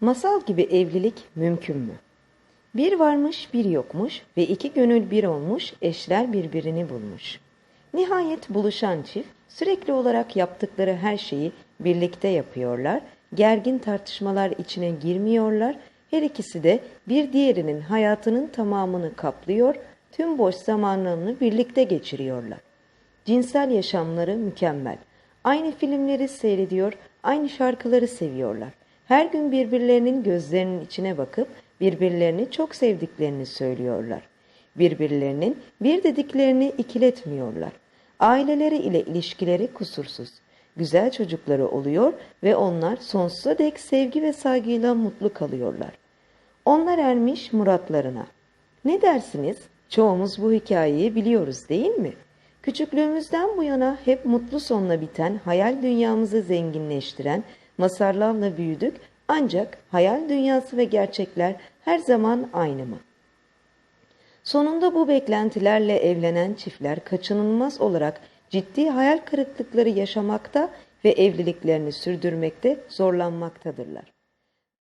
Masal gibi evlilik mümkün mü? Bir varmış bir yokmuş ve iki gönül bir olmuş eşler birbirini bulmuş. Nihayet buluşan çift sürekli olarak yaptıkları her şeyi birlikte yapıyorlar, gergin tartışmalar içine girmiyorlar, her ikisi de bir diğerinin hayatının tamamını kaplıyor, tüm boş zamanlarını birlikte geçiriyorlar. Cinsel yaşamları mükemmel. Aynı filmleri seyrediyor, aynı şarkıları seviyorlar. Her gün birbirlerinin gözlerinin içine bakıp birbirlerini çok sevdiklerini söylüyorlar. Birbirlerinin bir dediklerini ikiletmiyorlar. Aileleri ile ilişkileri kusursuz. Güzel çocukları oluyor ve onlar sonsuza dek sevgi ve saygıyla mutlu kalıyorlar. Onlar ermiş muratlarına. Ne dersiniz? Çoğumuz bu hikayeyi biliyoruz değil mi? Küçüklüğümüzden bu yana hep mutlu sonla biten, hayal dünyamızı zenginleştiren masallarla büyüdük ancak hayal dünyası ve gerçekler her zaman aynı mı? Sonunda bu beklentilerle evlenen çiftler kaçınılmaz olarak ciddi hayal kırıklıkları yaşamakta ve evliliklerini sürdürmekte zorlanmaktadırlar.